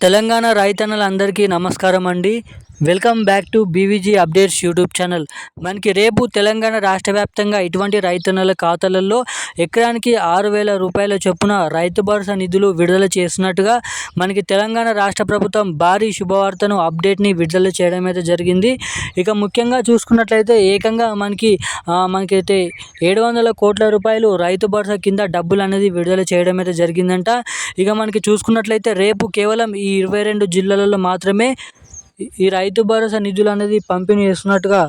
తెలంగాణ రైతన్నలందరికీ నమస్కారం అండి welcome back to B V G updates YouTube channel. మనకి రేపు తెలంగాణ రాష్ట్ర వ్యాప్తంగా ఇటువంటి రైతన్నల ఖాతాలలో ఎకరానికి ఆరు వేల రూపాయల చొప్పున రైతు భరోసా నిధులు విడుదల చేసినట్టుగా మనకి తెలంగాణ రాష్ట్ర ప్రభుత్వం భారీ శుభవార్తను అప్డేట్ని విడుదల చేయడం అయితే జరిగింది. ఇక ముఖ్యంగా చూసుకున్నట్లయితే ఏకంగా మనకి మనకైతే ఏడు వందల కోట్ల రూపాయలు రైతు భరోసా కింద డబ్బులు అనేది విడుదల చేయడం అయితే జరిగిందంట. ఇక మనకి చూసుకున్నట్లయితే రేపు కేవలం ఈ ఇరవై రెండు జిల్లాలలో మాత్రమే ఈ- రైతు భరోసా నిధులు అనేది పంపిణీ చేస్తున్నట్టుగా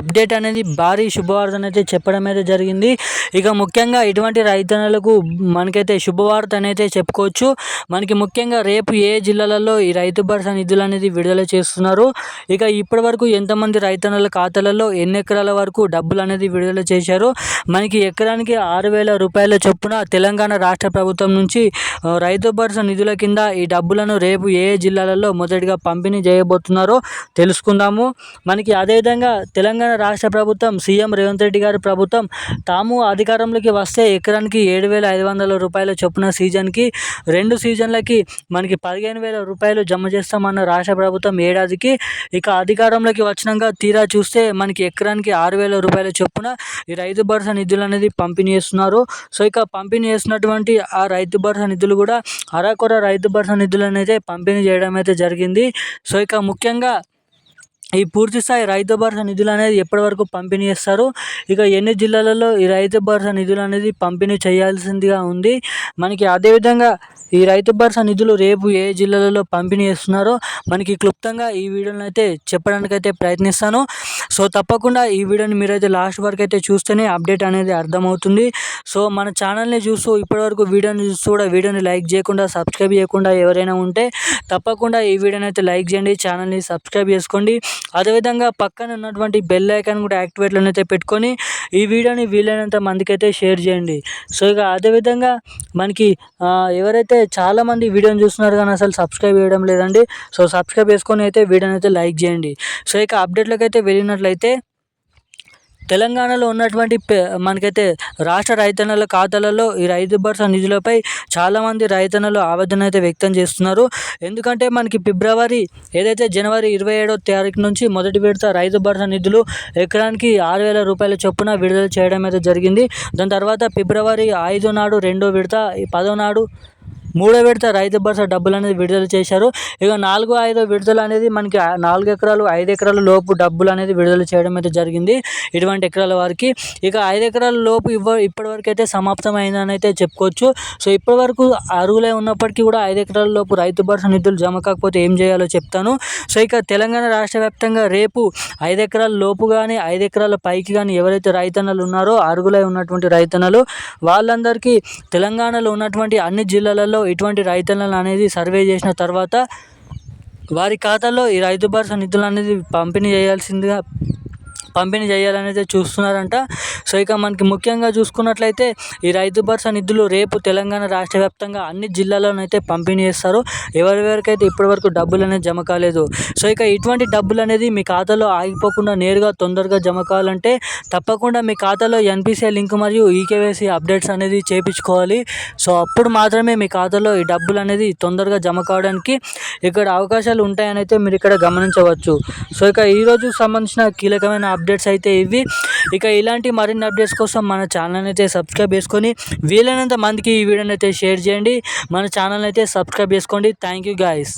అప్డేట్ అనేది భారీ శుభవార్త అయితే చెప్పడం అయితే జరిగింది. ఇక ముఖ్యంగా ఇటువంటి రైతన్నలకు మనకైతే శుభవార్త అనేది చెప్పుకోవచ్చు. మనకి ముఖ్యంగా రేపు ఏ జిల్లాలలో ఈ రైతు భరోసా నిధులు అనేది విడుదల చేస్తున్నారు? ఇక ఇప్పటి వరకు ఎంతమంది రైతన్నల ఖాతాలలో ఎన్ని ఎకరాల వరకు డబ్బులు అనేది విడుదల చేశారు? మనకి ఎకరానికి ఆరు వేల రూపాయల చొప్పున తెలంగాణ రాష్ట్ర ప్రభుత్వం నుంచి రైతు భరోసా నిధుల కింద ఈ డబ్బులను రేపు ఏ ఏ జిల్లాలలో మొదటిగా పంపిణీ చేయబోతున్నారో తెలుసుకుందాము. మనకి అదేవిధంగా తెలంగాణ రాష్ట్ర ప్రభుత్వం సీఎం రేవంత్ రెడ్డి గారి ప్రభుత్వం తాము అధికారంలోకి వస్తే ఎకరానికి ఏడు వేల ఐదు వందల రూపాయల చొప్పున సీజన్కి రెండు సీజన్లకి మనకి పదిహేను వేల రూపాయలు జమ చేస్తామన్న రాష్ట్ర ప్రభుత్వం ఏడాదికి ఇక అధికారంలోకి వచ్చినాక తీరా చూస్తే మనకి ఎకరానికి ఆరు వేల రూపాయల చొప్పున ఈ రైతు భరోసా నిధులు అనేది పంపిణీ చేస్తున్నారు. సో ఇక పంపిణీ చేసినటువంటి ఆ రైతు భరోసా నిధులు కూడా అరాకొర రైతు భరోసా నిధులు అనేది పంపిణీ చేయడం అయితే జరిగింది. సో ఇక ముఖ్యంగా ఈ పూర్తి స్థాయి రైతు భరోసా నిధులు అనేది ఎప్పటి వరకు పంపిణీ చేస్తారు ఇక ఎన్ని జిల్లాలలో ఈ రైతు భరోసా నిధులు అనేది పంపిణీ చేయాల్సిందిగా ఉంది. మనకి అదేవిధంగా ఈ రైతు భరోసా నిధులు రేపు ఏ జిల్లాలలో పంపిణీ చేస్తున్నారో మనకి క్లుప్తంగా ఈ వీడియోని అయితే చెప్పడానికి అయితే ప్రయత్నిస్తాను. సో తప్పకుండా ఈ వీడియోని మీరైతే లాస్ట్ వరకు అయితే చూస్తేనే అప్డేట్ అనేది అర్థమవుతుంది. సో మన ఛానల్ని చూస్తూ ఇప్పటివరకు వీడియోని చూస్తూ కూడా వీడియోని లైక్ చేయకుండా సబ్స్క్రైబ్ చేయకుండా ఎవరైనా ఉంటే తప్పకుండా ఈ వీడియోని అయితే లైక్ చేయండి ఛానల్ని సబ్స్క్రైబ్ చేసుకోండి. అదేవిధంగా పక్కన ఉన్నటువంటి బెల్ ఐకాన్ కూడా యాక్టివేట్లోనే అయితే పెట్టుకొని ఈ వీడియోని వీలైనంత మందికైతే షేర్ చేయండి. సో ఇక అదేవిధంగా మనకి ఎవరైతే చాలామంది వీడియోని చూస్తున్నారు కానీ అసలు సబ్స్క్రైబ్ చేయడం లేదండి సో సబ్స్క్రైబ్ చేసుకొని అయితే వీడియోని అయితే లైక్ చేయండి. సో ఇక అప్డేట్లోకి అయితే వెళ్ళినట్లయితే తెలంగాణలో ఉన్నటువంటి మనకైతే రాష్ట్ర రైతన్నల ఖాతాలలో ఈ రైతు భరోసా నిధులపై చాలామంది రైతన్నలు ఆవేదన అయితే వ్యక్తం చేస్తున్నారు. ఎందుకంటే మనకి ఫిబ్రవరి ఏదైతే జనవరి ఇరవై ఏడో తారీఖు నుంచి మొదటి విడత రైతు భరోసా నిధులు ఎకరానికి ఆరు వేల రూపాయల చొప్పున విడుదల చేయడం అయితే జరిగింది. దాని తర్వాత ఫిబ్రవరి ఐదు నాడు రెండో విడత ఈ పదో నాడు మూడో విడత రైతు భరోసా డబ్బులు అనేది విడుదల చేశారు. ఇక నాలుగు ఐదో విడుదల అనేది మనకి నాలుగు ఎకరాలు ఐదు ఎకరాల లోపు డబ్బులు అనేది విడుదల చేయడం అయితే జరిగింది ఇటువంటి ఎకరాల వారికి. ఇక ఐదు ఎకరాల లోపు ఇవ్వ ఇప్పటివరకు అయితే సమాప్తమైందని అయితే చెప్పుకోవచ్చు. సో ఇప్పటి వరకు ఉన్నప్పటికీ కూడా ఐదు ఎకరాల లోపు రైతు భరోసా నిధులు జమ కాకపోతే ఏం చేయాలో చెప్తాను. సో ఇక తెలంగాణ రాష్ట్ర వ్యాప్తంగా రేపు ఐదు ఎకరాల లోపు కానీ ఐదు ఎకరాల పైకి కానీ ఎవరైతే రైతన్నలు ఉన్నారో అరుగులై ఉన్నటువంటి రైతన్నలు వాళ్ళందరికీ తెలంగాణలో ఉన్నటువంటి అన్ని జిల్లాలలో ఇటువంటి రైతన్నలు అనేది సర్వే చేసిన తర్వాత వారి ఖాతాలో ఈ రైతు భరోసా నిధులు అనేది పంపిణీ చేయాల్సిందిగా పంపిణీ చేయాలనేది చూస్తున్నారంట. సో ఇక మనకి ముఖ్యంగా చూసుకున్నట్లయితే ఈ రైతు భరోసా నిధులు రేపు తెలంగాణ రాష్ట్ర వ్యాప్తంగా అన్ని జిల్లాల్లోనైతే పంపిణీ చేస్తారు. ఎవరెవరికైతే ఇప్పటివరకు డబ్బులు అనేది జమ కాలేదు. సో ఇక ఇటువంటి డబ్బులు అనేది మీ ఖాతాలో ఆగిపోకుండా నేరుగా తొందరగా జమ కావాలంటే తప్పకుండా మీ ఖాతాలో ఎన్పిసిఐ లింక్ మరియు ఈకేవైసీ అప్డేట్స్ అనేది చేయించుకోవాలి సో అప్పుడు మాత్రమే మీ ఖాతాలో ఈ డబ్బులు అనేది తొందరగా జమ కావడానికి ఇక్కడ అవకాశాలు ఉంటాయని అయితే మీరు ఇక్కడ గమనించవచ్చు. సో ఇక ఈరోజు సంబంధించిన కీలకమైన అప్డేట్స్ అయితే ఇవి. ఇక ఇలాంటి మరిన్ని అప్డేట్స్ కోసం మన ఛానల్ అయితే సబ్స్క్రైబ్ చేసుకొని వీలైనంత మందికి ఈ వీడియోని అయితే షేర్ చేయండి. మన ఛానల్ అయితే సబ్స్క్రైబ్ చేసుకోండి. Thank you guys